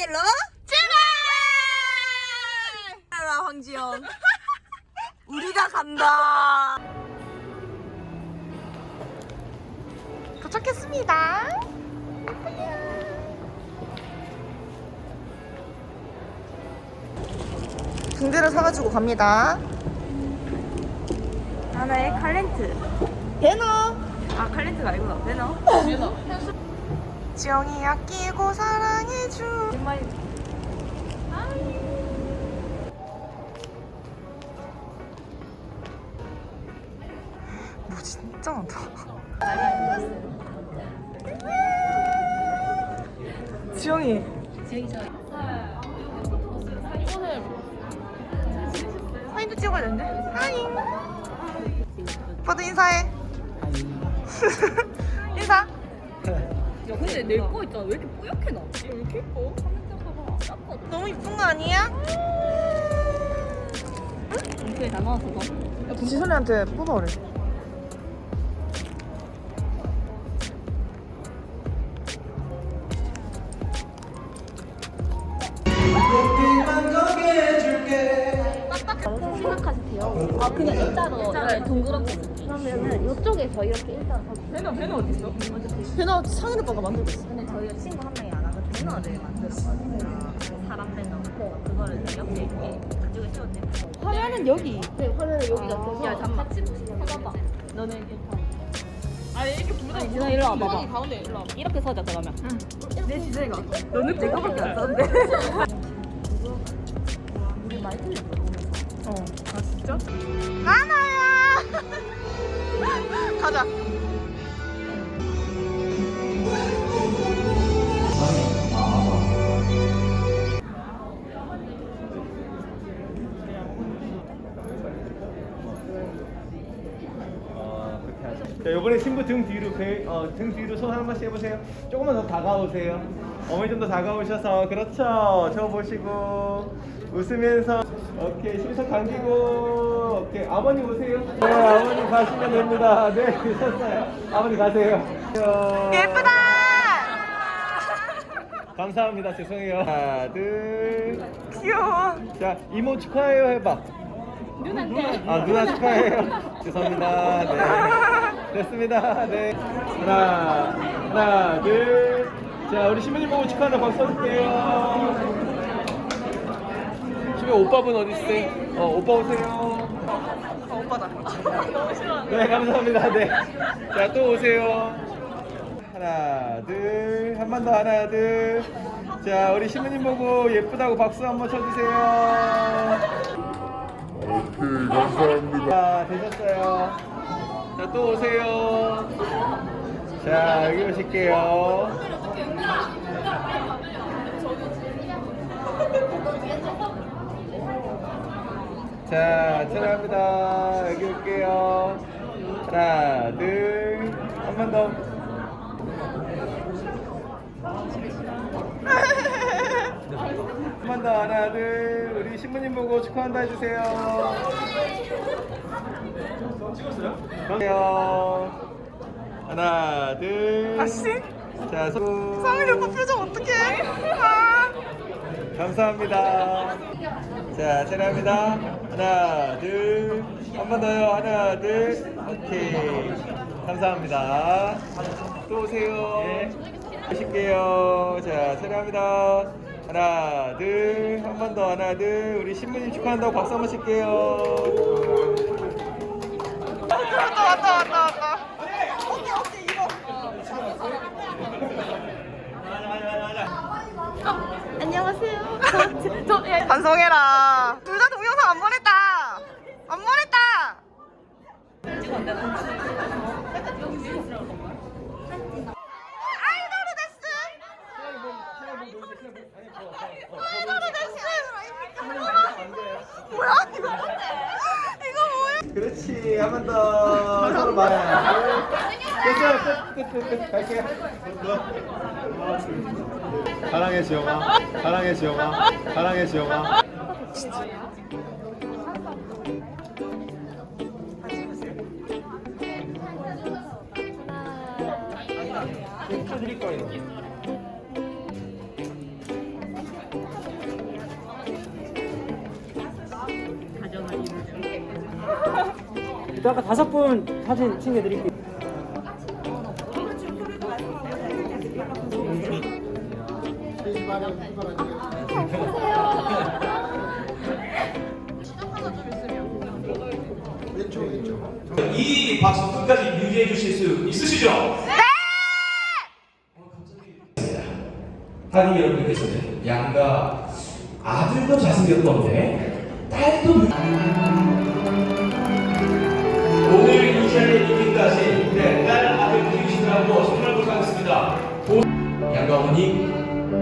길로 출발! 라 황지영. 우리가 간다. 도착했습니다. 붕대를 사가지고 갑니다. 하나의 칼렌트. 배너. 아 칼렌트가 아니구나. 배너. 지영이 아끼고 사랑해줘. 뭐 진짜 많다. 지영이. 사진도 찍어야 되는데? 하이. 오빠도 인사해. 인사. 야 근데 내 거 있잖아. 왜 이렇게 뿌옇게 나왔지? 왜 이렇게 예뻐? 화면 봐봐. 닦거든. 너무 이쁜 거 아니야? 이렇게 다 더. 지선이한테 뽑아오래. 생각하세요. 아 그냥 일자로 동그랗게 그러면은 이쪽에서 이렇게 일자로 배너 배너 어디 있어? 배너 상일 오빠가 만들고 있어. 근데 저희가 친구 한 명이 안 와서 배너를 만들었거든요. 사람 배너 그거를 옆에 이렇게 가지고 세웠대. 화면은 여기. 네 화면을 여기다 대서 야, 잠깐만. 같이 봐봐. 너네 이렇게. 아 이렇게 부르다. 진아, 일로 와봐봐. 지성이 가운데 일로 와봐. 이렇게 서자 그러면. 내 지성이가. 너는 내 거밖에 안 썼는데. 어. 아 진짜? 하나야. 가자. 자, 이번에 신부 등 뒤로 배, 어, 등 뒤로 손 한 번씩 해보세요. 조금만 더 다가오세요. 어머니 좀 더 다가오셔서 그렇죠. 저 보시고 웃으면서 오케이 심속 감기고 오케이 아버님 오세요. 네 아버님 가시면 됩니다. 네 괜찮아요. 아버님 가세요. 예쁘다. 감사합니다. 죄송해요. 하나 둘. 귀여워. 자 이모 축하해요 해봐. 누나한테. 아 누나 축하해요. 죄송합니다. 네. 됐습니다. 네. 하나 하나 둘. 자 우리 시민님 보고 축하한다 박수 쳐줄게요. 시민 오빠분 어디 있어요? 어 오빠 오세요. 어, 오빠다. 네 감사합니다. 네. 자 또 오세요. 하나 둘 한 번 더 하나 둘. 자 우리 시민님 보고 예쁘다고 박수 한 번 쳐주세요. 오케이 감사합니다. 자 되셨어요. 자 또 오세요. 자 여기 오실게요. 자, 촬영합니다. 여기 올게요. 하나, 둘, 한 번 더. 한 번 더, 하나, 둘. 우리 신부님 보고 축하한다 해주세요. 찍었어요? 그래요. 하나, 둘. 아씨. 자, 수. 상일 오빠 표정 어떡해? 아. 감사합니다. 자, 촬영합니다. 하나, 둘, 한 번 더요. 하나, 둘, 오케이. 감사합니다. 또 오세요. 오실게요. 자, 촬영합니다. 하나, 둘, 한 번 더. 하나, 둘. 우리 신부님 축하한다고 박수 한번 칠게요. 왔다 왔다 왔다 왔다. 어깨 어깨 이거. 안녕하세요. 반성해라. 둘 다 동영상 안 보냈다. 안 보냈다. 아이돌 데스. 아이돌 데스. 뭐야 이거? 이거 뭐야? 그렇지. 한 번 더. 서로 말. 됐어요. 사랑해, 지영아. 사랑해, 지영아. 사랑해, 지영아. 이따가 다섯 분 사진 챙겨드릴게요. 이 박수 끝까지 유지해 주실 수 있으시죠? 네! 하긴 여러분께서는 양가 아들도 잘생겼던데 딸도 오늘 이 자리에 이기까지 네, 딸 아들 키우시느라고 정말 고생하셨습니다 도- 양가 어머니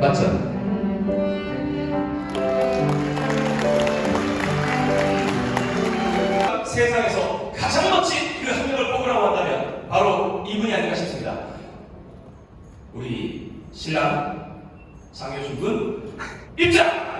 맞죠? 세상에서 가장 멋진 그 한 명을 뽑으라고 한다면 바로 이분이 아닌가 싶습니다. 우리 신랑 장효준 군 입장!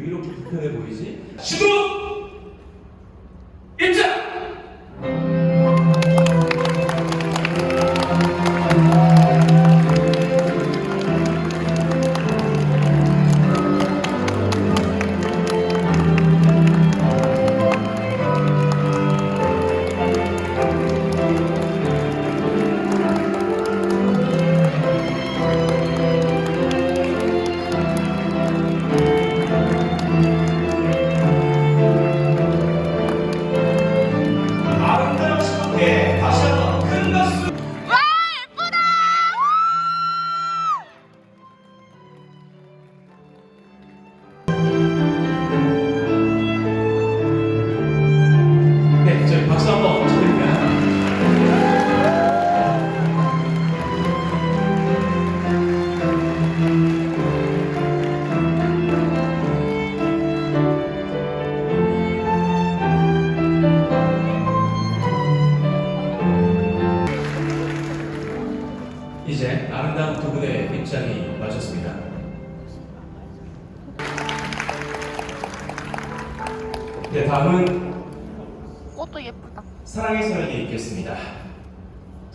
왜 이렇게 불편해 보이지? 시도!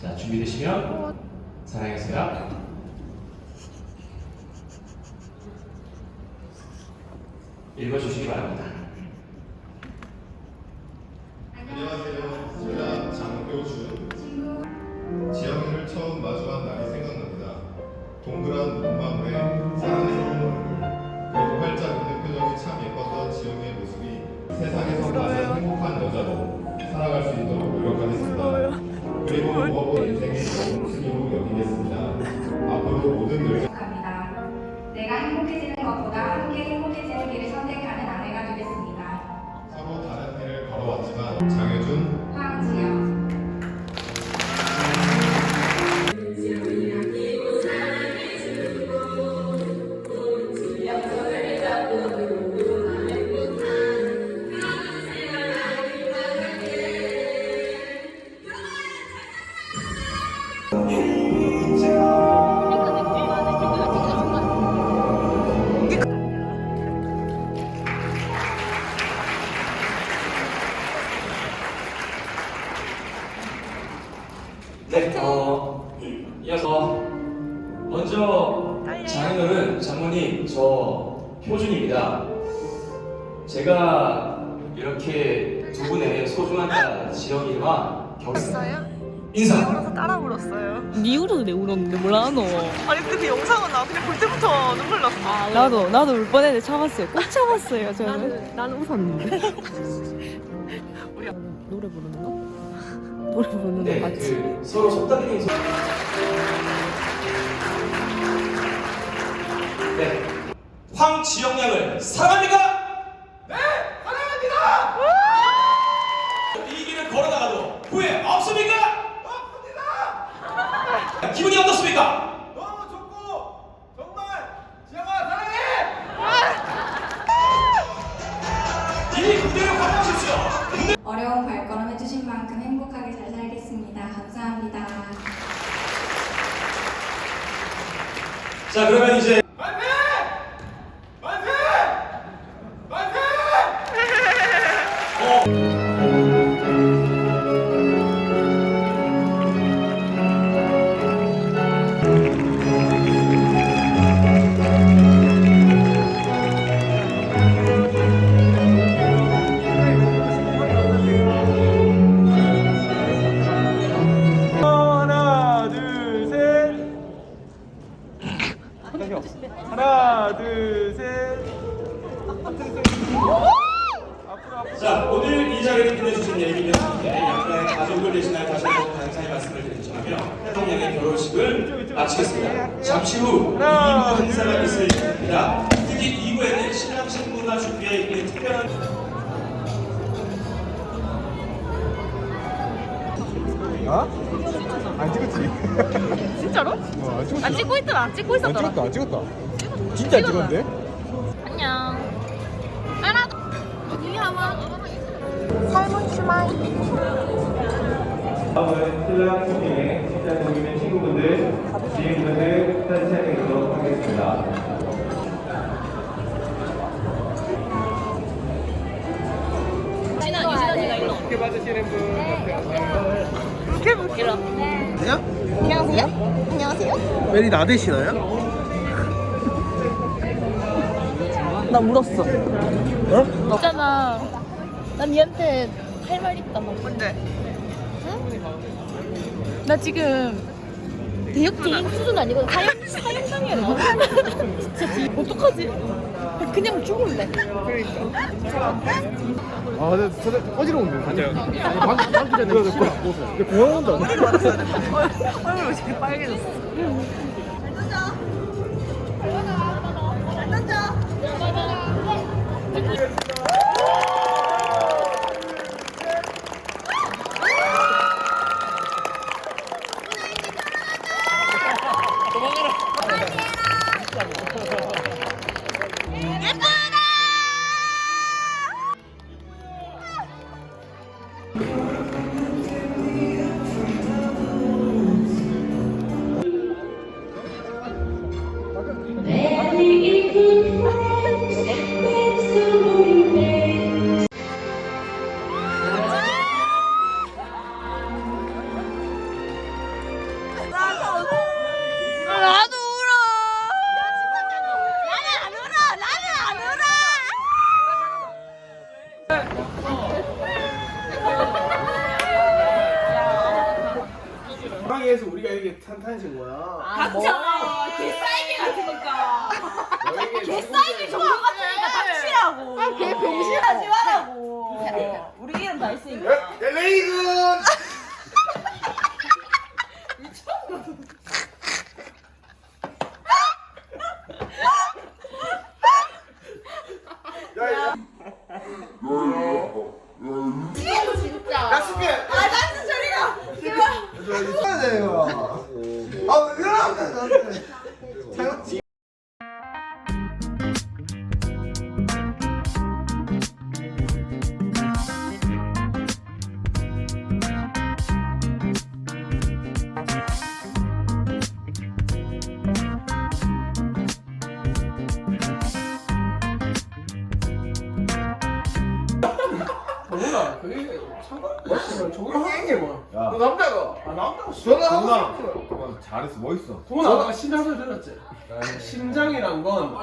자, 준비되시면 사랑의 서약 읽어주시기 바랍니다. 안녕하세요. 제가 장효준. 지영이를 처음 마주한 날이 생각납니다. 동그란 눈망울에 사랑스러운 얼굴, 그리고 활짝 웃는 표정이 참 예뻤던 지영이의 모습이 세상에서 가장 행복한 여자로 그 저 효준입니다. 제가 이렇게 두 분의 소중한 딸 지영이와 결 인사. 따라 불었어요. 니 울어도 내 울었는데 몰라 너. 아니, 근데 그 영상은 나 그냥 볼 때부터 눈물 났어. 아, 나도 나도 울 뻔했는데 참았어요. 꼭 참았어요 저는. 나는 웃었는데. 노래 부르는 거? 노래 부르는 네, 거 같이. 그 서로 속닥이는 소. 강원 지역량을 사랑합니까? 네! 사랑합니다! 이 길을 걸어나가도 후회 없습니까? 없습니다! 기분이 어떻습니까? 너무 좋고 정말 지영아 사랑해! 이 무대를 감상하십시오! 어려운 발걸음 해주신 만큼 행복하게 잘 살겠습니다. 감사합니다. 자 그러면 이제 어? 안 찍었지? 진짜로? 어, 안 찍었지? 아 찍고 있더라 안 찍고 안 있었더라 찍었다, 안 찍었다. 진짜 안 찍었는데? 안녕 알아도 여기 한번 다음은 신랑 신부의 직장 동료인 친구분들, 지인분들 탄생하도록 하겠습니다. 진아 이진아지가 일로 이렇게 받으시는 분. 일로 멜이 나대시나요? 나 울었어 어? 있잖아 나 니한테 할 말 있다 너 뭔데? 나 지금 대역 개인 수준 아니고 사형 사형당해라. 진짜 지- 어떡하지? 그냥 죽을래. 아, 근데 진짜 어지러운데. 맞아요. 방금 방금 전에 이거 공항 온다. 얼굴 왜 이렇게 빨개졌어? 나도 있 너 남자가. 아, 남자가. 전화하고 싶어. 잘했어 멋있어 정훈아, 아까 심장소리 들었지? 심장이란 건